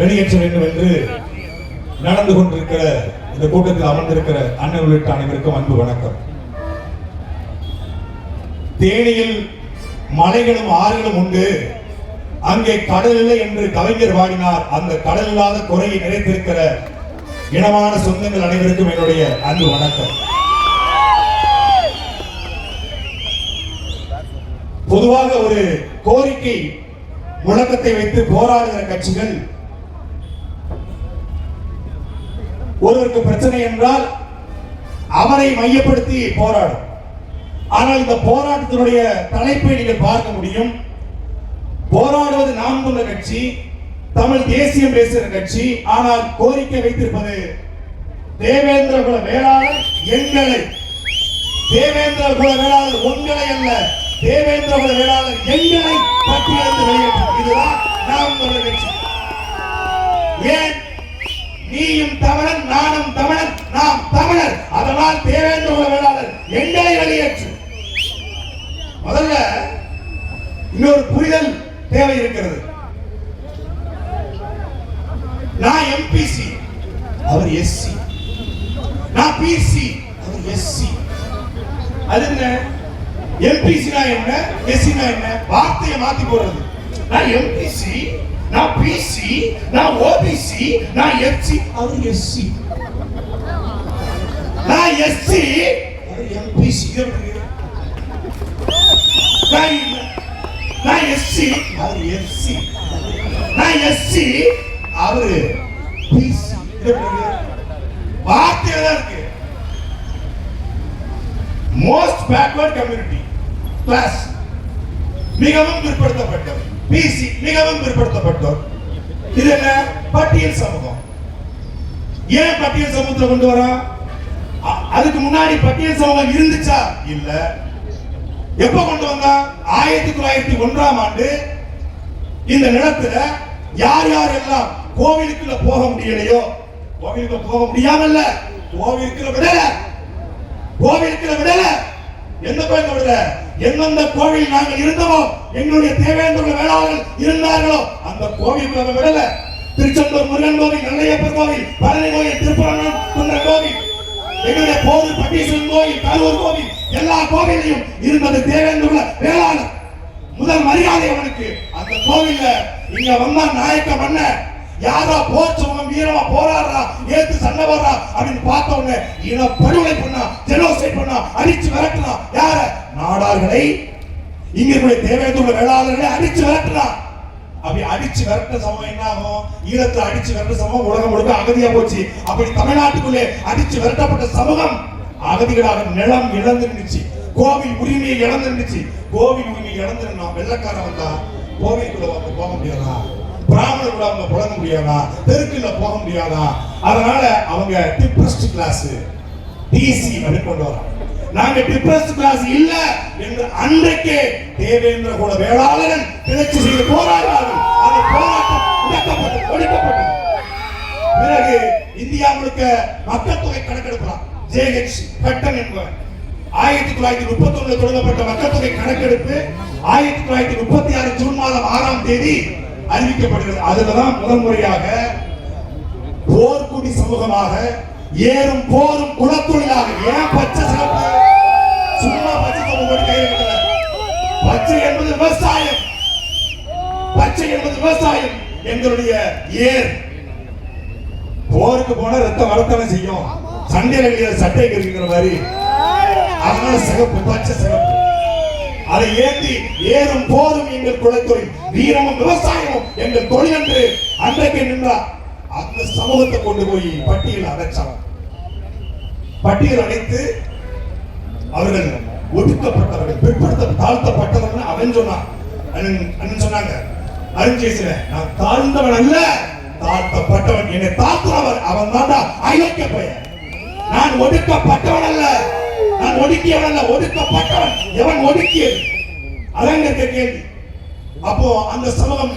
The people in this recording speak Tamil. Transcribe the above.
வெளியேற்ற வேண்டும் என்று நடந்து கொண்டிருக்கிற இந்த கூட்டத்தில் அமர்ந்திருக்கிற அண்ணன் உள்ளிட்ட அனைவருக்கும் அன்பு வணக்கம். தேனியில் மலைகளும் ஆறுகளும் உண்டு. அங்கே கடல் இல்லை என்று கவிஞர் பாடினார். அந்த கடல் இல்லாத குறையை நிறைத்திருக்கிற இனமான சொந்தங்கள் அனைவருக்கும் என்னுடைய அன்பு வணக்கம். பொதுவாக ஒரு கோரிக்கை முழக்கத்தை வைத்து போராடுகிற கட்சிகள் ஒருவருக்கு பிரச்சனை என்றால் அவரை மையப்படுத்தி போராடும். ஆனால் இந்த போராட்டத்தினுடைய தலைப்பை நீங்கள் பார்க்க முடியும். போராடுவது நாம் கொண்ட கட்சி தமிழ் தேசியம் பேசுகிற கட்சி ஆனால் கோரிக்கை வைத்திருப்பது தேவேந்திர குல வேளாளர் எங்களை. தேவேந்திர குல வேளாளர் உங்களை அல்ல தேவேந்திர குல வேளாளர் எங்களை பட்டியலிருந்து வெளியேற்ற அதனால் தேவேந்திர வேளாளர் எங்களை வெளியேற்று. முதல்ல இன்னொரு புரிதல் தேவை இருக்கிறது நான் எம்பிசி அவர் எஸ்சி நான் பிசி அவர் எஸ்சி அது என்ன? எம்பிசினா என்ன? எஸ்சினா என்ன? வார்த்தையை மாத்தி போடுறது. நான் எம்பிசி நான் பிசி நான் ஓபிசி நான் எஃப்சி அவர் எஸ்சி நான் எஸ்சி அவர் எம்பிசி நான் எஸ்சி அவர் எஸ்சி நான் எஸ்சி அவரு பிசி வார்த்தையில தான் இருக்கு. மோஸ்ட் பேக்வர்ட் கம்யூனிட்டி கிளாஸ் மிகவும் பிற்படுத்தப்பட்டவர். பிசி மிகவும் பிற்படுத்தப்பட்டோர் இது என்ன? பட்டியல் சமூகம். ஏன் பட்டியல் சமூகத்தை கொண்டு வரா? அதுக்கு முன்னாடி பட்டியல் சமூகம் இருந்துச்சா? இல்ல. எப்ப கொண்டு வந்தா? ஆயிரத்தி தொள்ளாயிரத்தி ஒன்றாம் ஆண்டு இந்த நிலத்துல யார் யார் எல்லாம் கோவிலுக்குள்ள போக முடியலையோ? கோவிலுக்கு போக முடியாமல்ல. கோவிலுக்குள்ள விடல. கோவிலுக்குள்ள விடல. எந்த கோயில் விடல? எந்தெந்த கோவில் நாங்கள் இருந்தோமோ எங்களுடைய தேவேந்திர வேளாளர்கள் இருந்தார்களோ அந்த கோவிலுக்குள்ள விடல. திருச்செந்தூர் முருகன் கோவில் நல்லையப்பர் கோவில் பழனி கோவில் திருப்பரங்குன்றம் கோவில். எங்களுடைய போது பட்டீஸ்வரன் கோவில் கரூர் கோவில் எல்லா கோவிலையும் இருந்தது தேவேந்திர வேளாளர். முதல் மரியாதை அவனுக்கு. அந்த கோவில்ல இங்க வந்தா நாயக்க பண்ண யாரா போர் சமூகம் வீரமா போராடுறா ஏத்து சண்டை போடுறா அப்படின்னு பார்த்த உடனே இன படுகொலை பண்ணா ஜெனோசைட் பண்ணா அடிச்சு விரட்டலாம் யார? நாடார்களை. இங்க இருக்கிற தேவேந்திர வேளாளர்களை அடிச்சு விரட்டலாம் அப்படி அடிச்சு விரட்ட சமம் என்ன ஆகும் ஈழத்துல அடிச்சு விரட்ட சமம் உலகம் முழுக்க அகதியா போச்சு. அப்படி தமிழ்நாட்டுக்குள்ளே அடிச்சு விரட்டப்பட்ட சமூகம் அகதிகளாக நிலம் இழந்து நின்னுச்சு. கோவில் உரிமையை இழந்து நின்னுச்சு. கோவில் உரிமை இழந்து நின்னா வெள்ளக்காரன் வந்தா கோவிலுக்குள்ள வந்து போக முடியாதா? பிராமணர் கூட அவங்க புழங்க முடியாதா? தெருக்குள்ள போக முடியாதா? அதனால அவங்க டிப்ரஸ்ட் கிளாஸ் டிசி அப்படின்னு கொண்டு வராங்க. நாங்க டிப்ரஸ்ட் கிளாஸ் இல்ல. என்று அன்றைக்கே தேவேந்திர குல வேளாளரன் கிளர்ச்சி செய்து போராடினார்கள் அந்த போராட்டம் முடக்கப்பட்டது ஒழிக்கப்பட்டது பிறகு இந்தியா முழுக்க மக்கள் தொகை கணக்கெடுக்கலாம் ஜேஹெச் கட்டன் என்பவர். ஆயிரத்தி தொள்ளாயிரத்தி முப்பத்தி ஒண்ணுல தொடங்கப்பட்ட மக்கள் தொகை கணக்கெடுப்பு ஆயிரத்தி தொள்ளாயிரத்தி முப்பத்தி ஆறு ஜூன் மாதம் ஆறாம் தேதி அறிவிக்கப்படுகிறது. அதுலதான் முதல் முறையாக போர்க்குடி சமூகமாக ஏறும் போரும் குலத்தொழிலாக ஏன் பச்சை சிறப்பு பச்சை என்பது விவசாயம். பச்சை என்பது விவசாயம். எங்களுடைய ஏர். போருக்கு போனா ரத்தம் வரத்தானே செய்யும். சண்டையில சட்டை இருக்கிற மாதிரி. அதனால சிகப்பு பச்சை சிகப்பு. அதை ஏந்தி ஏறும் போதும் எங்கள் குலத்தொழில். வீரமும் விவசாயமும் எங்கள் தொழில் என்று அன்றைக்கு நின்றார் அந்த சமூகத்தை கொண்டு போய் பட்டியல் அடைச்சான் பட்டியல் அடைத்து அவர்கள் ஒடுக்கப்பட்டவர்கள் பிற்படுத்த தாழ்த்தப்பட்டவர்கள் அவன் சொன்னான் அண்ணன் சொன்னாங்க அருண்ஜேசில நான் தாழ்ந்தவன் அல்ல. தாழ்த்தப்பட்டவன். என்னை தாக்குறவன் அவன் தாண்டா அயோக்கிய பையன் நான் ஒடுக்கப்பட்டவன் அல்ல. நான் ஒடுக்கியவன் அல்ல. ஒடுக்கப்பட்டவன் எவன் ஒடுக்கியது? அதான் கேள்வி. அப்போ அந்த சமூகம்